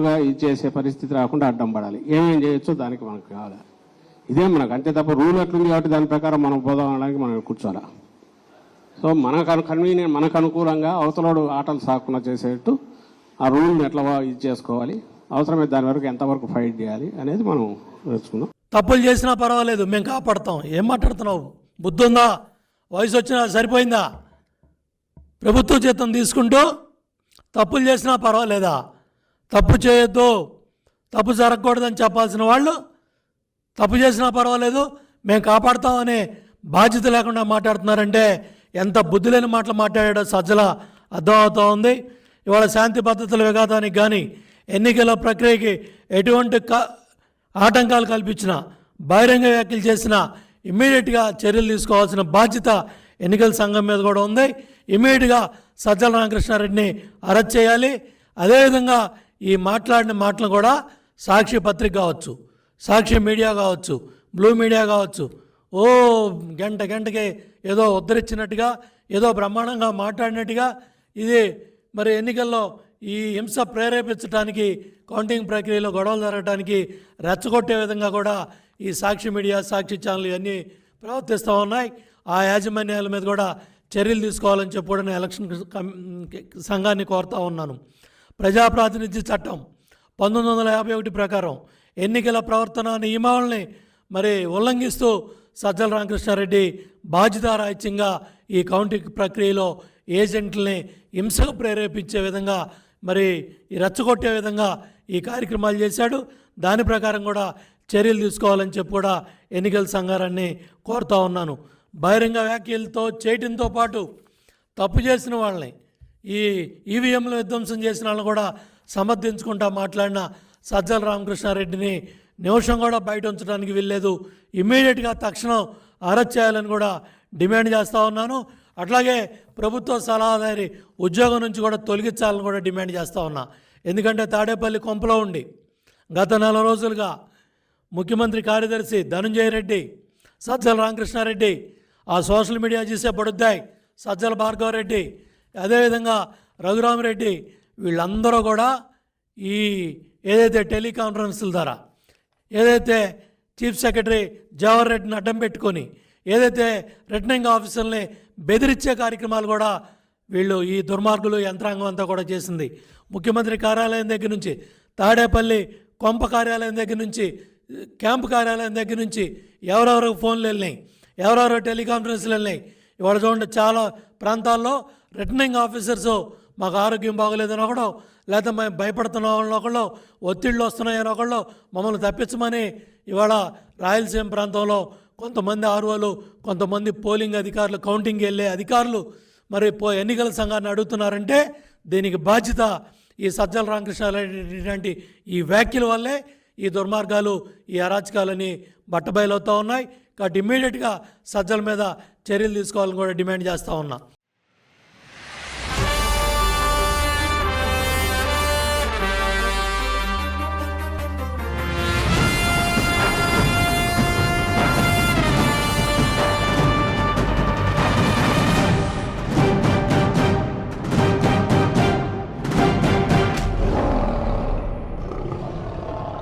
ఇది చేసే పరిస్థితి రాకుండా అడ్డం పడాలి. ఏమేం చేయొచ్చో దానికి మనకు కావాలి. ఇదే మనకు అంతే తప్ప రూల్ ఎట్లుంది కాబట్టి దాని ప్రకారం మనం పోదాం అనడానికి మనం కూర్చోాలా సో మనకు కన్వీనియంట్ మనకు అనుకూలంగా అవతలోడు ఆటలు సాకుండా చేసేట్టు ఆ రూల్ని ఎట్లా ఇది చేసుకోవాలి. అవసరమైతే దాని వరకు ఎంతవరకు ఫైట్ చేయాలి అనేది మనం నేర్చుకుందాం. తప్పులు చేసినా పర్వాలేదు మేము కాపాడతాం. ఏం మాట్లాడుతున్నావు? బుద్ధి ఉందా వయసు వచ్చినా సరిపోయిందా? ప్రభుత్వ జీతం తీసుకుంటూ తప్పులు చేసినా పర్వాలేదా? తప్పు చేయొద్దు. తప్పు జరగకూడదని చెప్పాల్సిన వాళ్ళు తప్పు చేసినా పర్వాలేదు మేము కాపాడుతామనే బాధ్యత లేకుండా మాట్లాడుతున్నారంటే ఎంత బుద్ధి లేని మాటలు మాట్లాడాడో సజ్జల అర్థమవుతూ ఉంది. ఇవాళ శాంతి భద్రతల విఘాతానికి కానీ ఎన్నికల ప్రక్రియకి ఎటువంటి క ఆటంకాలు కల్పించిన బహిరంగ వ్యాఖ్యలు చేసిన ఇమ్మీడియట్గా చర్యలు తీసుకోవాల్సిన బాధ్యత ఎన్నికల సంఘం మీద కూడా ఉంది. ఇమ్మీడియట్గా సజ్జల రామకృష్ణారెడ్డిని అరెస్ట్ చేయాలి. అదేవిధంగా ఈ మాట్లాడిన మాటలు కూడా సాక్షి పత్రిక కావచ్చు సాక్షి మీడియా కావచ్చు బ్లూ మీడియా కావచ్చు. ఓ గంట గంటకి ఏదో ఉద్ధరించినట్టుగా ఏదో బ్రహ్మాండంగా మాట్లాడినట్టుగా ఇది మరి ఎన్నికల్లో ఈ హింస ప్రేరేపించడానికి కౌంటింగ్ ప్రక్రియలో గొడవలు జరగడానికి రెచ్చగొట్టే విధంగా కూడా ఈ సాక్షి మీడియా సాక్షి ఛానల్ ఇవన్నీ ప్రవర్తిస్తూ ఉన్నాయి. ఆ యాజమాన్యాల మీద కూడా చర్యలు తీసుకోవాలని చెప్పి కూడా నేను ఎలక్షన్ సంఘాన్ని కోరుతా ఉన్నాను. ప్రజాప్రాతినిధ్య చట్టం పంతొమ్మిది వందల యాభై ఒకటి ప్రకారం ఎన్నికల ప్రవర్తన నియమావళిని మరి ఉల్లంఘిస్తూ సజ్జల రామకృష్ణారెడ్డి బాధ్యతారాహిత్యంగా ఈ కౌంటింగ్ ప్రక్రియలో ఏజెంట్లని హింసకు ప్రేరేపించే విధంగా మరి రెచ్చగొట్టే విధంగా ఈ కార్యక్రమాలు చేశాడు. దాని ప్రకారం కూడా చర్యలు తీసుకోవాలని చెప్పి కూడా ఎన్నికల సంఘారాన్ని కోరుతా ఉన్నాను. బహిరంగ వ్యాఖ్యలతో చేయటంతో పాటు తప్పు చేసిన వాళ్ళని ఈ ఈవీఎంలు విధ్వంసం చేసిన వాళ్ళని కూడా సమర్థించుకుంటా మాట్లాడిన సజ్జల రామకృష్ణారెడ్డిని నిమిషం కూడా బయట ఉంచడానికి వీల్లేదు. ఇమ్మీడియట్గా తక్షణం అరెస్ట్ చేయాలని కూడా డిమాండ్ చేస్తూ ఉన్నాను. అట్లాగే ప్రభుత్వ సలహాదారి ఉద్యోగం నుంచి కూడా తొలగించాలని కూడా డిమాండ్ చేస్తూ ఉన్నా. ఎందుకంటే తాడేపల్లి కొంపలో ఉండి గత నెల రోజులుగా ముఖ్యమంత్రి కార్యదర్శి ధనుంజయ రెడ్డి సజ్జల రామకృష్ణారెడ్డి ఆ సోషల్ మీడియా చూసే పడుద్దాయి. సజ్జల భార్గవరెడ్డి అదేవిధంగా రఘురామరెడ్డి వీళ్ళందరూ కూడా ఈ ఏదైతే టెలికాన్ఫరెన్స్ల ద్వారా ఏదైతే చీఫ్ సెక్రటరీ జవహర్ రెడ్డిని అడ్డం పెట్టుకొని ఏదైతే రిటర్నింగ్ ఆఫీసర్ని బెదిరించే కార్యక్రమాలు కూడా వీళ్ళు ఈ దుర్మార్గులు యంత్రాంగం అంతా కూడా చేసింది. ముఖ్యమంత్రి కార్యాలయం దగ్గర నుంచి తాడేపల్లి కొంప కార్యాలయం దగ్గర నుంచి క్యాంపు కార్యాలయం దగ్గర నుంచి ఎవరెవరు ఫోన్లు వెళ్ళినాయి ఎవరెవరో టెలికాన్ఫరెన్స్లు వెళ్ళినాయి ఇవాళ చూడండి చాలా ప్రాంతాల్లో రిటర్నింగ్ ఆఫీసర్స్ మాకు ఆరోగ్యం బాగోలేదని ఒకడో లేకపోతే మేము భయపడుతున్న వాళ్ళని ఒకళ్ళు ఒత్తిళ్ళు వస్తున్నాయని ఒకళ్ళు మమ్మల్ని తప్పించమని ఇవాళ రాయలసీమ ప్రాంతంలో కొంతమంది ఆర్వోలు కొంతమంది పోలింగ్ అధికారులు కౌంటింగ్ వెళ్ళే అధికారులు మరి పో ఎన్నికల సంఘాన్ని అడుగుతున్నారంటే దీనికి బాధ్యత ఈ సజ్జల రామకృష్ణారెడ్డి ఈ వ్యాఖ్యల వల్లే ఈ దుర్మార్గాలు ఈ అరాచకాలని బట్టబయలవుతూ ఉన్నాయి. కాబట్టి ఇమ్మీడియట్గా సజ్జల మీద చర్యలు తీసుకోవాలని కూడా డిమాండ్ చేస్తూ ఉన్నా.